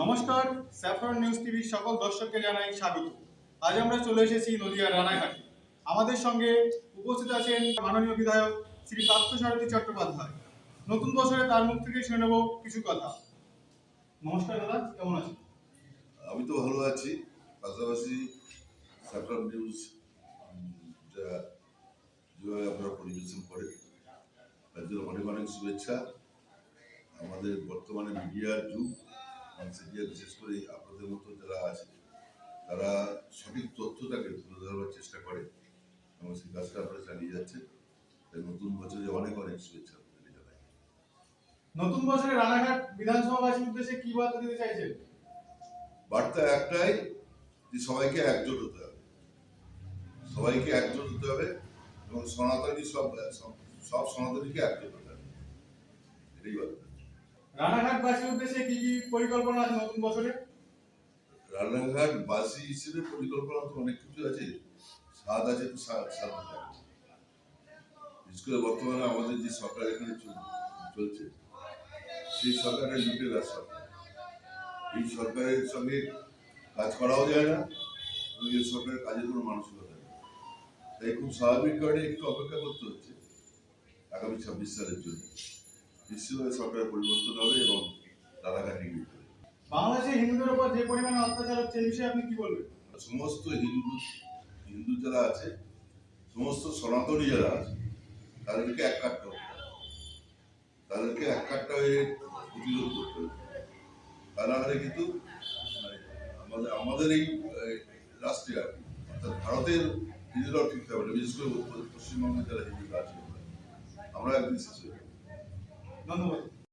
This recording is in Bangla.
নমস্কার, স্যাফরন নিউজ টিভির সকল দর্শককে জানাই স্বাগত। আজ আমরা চলে এসেছি নদিয়া রানাঘাটে। আমাদের সঙ্গে উপস্থিত আছেন মাননীয় বিধায়ক শ্রী পার্থসারথী চট্টোপাধ্যায়। নতুন বছরে তার মুখ থেকে শুনে নেব কিছু কথা। নমস্কার দাদা, কেমন আছেন? আমি তো ভালো আছি। পাশাপাশি স্যাফরন নিউজ, যা যেভাবে আপনারা পরিবেশন করে, তার জন্য অনেক অনেক শুভেচ্ছা। আমাদের বর্তমানে মিডিয়ার যুগ। মিডিয়া বিশেষ করে আপনাদের মতো যারা আছে তারা সঠিক তথ্যটাকে তুলে ধরবার চেষ্টা করে এবং সেই কাজটা আপনারা চালিয়ে যাচ্ছেন। তাই নতুন বছরে অনেক অনেক শুভেচ্ছা আপনাদের জানাই। নতুন বছরে রানাঘাট বিধানসভাবাসীর উদ্দেশ্যে কি বার্তা দিতে চাইছেন? বার্তা একটাই যে সবাইকে একজোট হতে হবে। সবাইকে একজোট হতে হবে এবং সনাতনী সব সব- সনাতনীকে একজোট হতে হবে। এটাই বার্তা। রানাঘাটবাসীর উদ্দেশ্যে কি পরিকল্পনা আছে নতুন বছরে? রান্নাঘাট, বাসী হিসেবে পরিকল্পনা তো অনেক কিছু আছে। স্বাদ আছে তো স্বাদ বিশেষ করে বর্তমানে আমাদের যে সরকার এখানে চলছে, সেই সরকারের লুটেরা সরকার এই সরকারের সঙ্গে কাজ করাও যায় না এই সরকারের কাজের কোনো মানসিকতা নেই। তাই খুব স্বাভাবিক কারণে একটু অপেক্ষা করতে হচ্ছে। আগামী ছাব্বিশ সালের জন্য। নিশ্চিতভাবে সরকারের পরিবর্তন হবে এবং যে পরিমাণে অত্যাচার হচ্ছে এই বিষয়ে আপনি কি বলবেন? সমস্ত হিন্দু হিন্দু যারা আছে সমস্ত সনাতনী যারা আছে তাদেরকে এক কাটতে তাদেরকে এক কাটটা হয়ে প্রতিরোধ করতে হবে। তা না হলে কিন্তু মানে আমাদের আমাদের এই রাষ্ট্রে আর কি অর্থাৎ ভারতের হিন্দুরাও ঠিক থাকবে না বিশেষ করে পশ্চিমবঙ্গের যারা হিন্দুরা আছে। আমরা একদিন শেষ হয়ে যাব। ধন্যবাদ।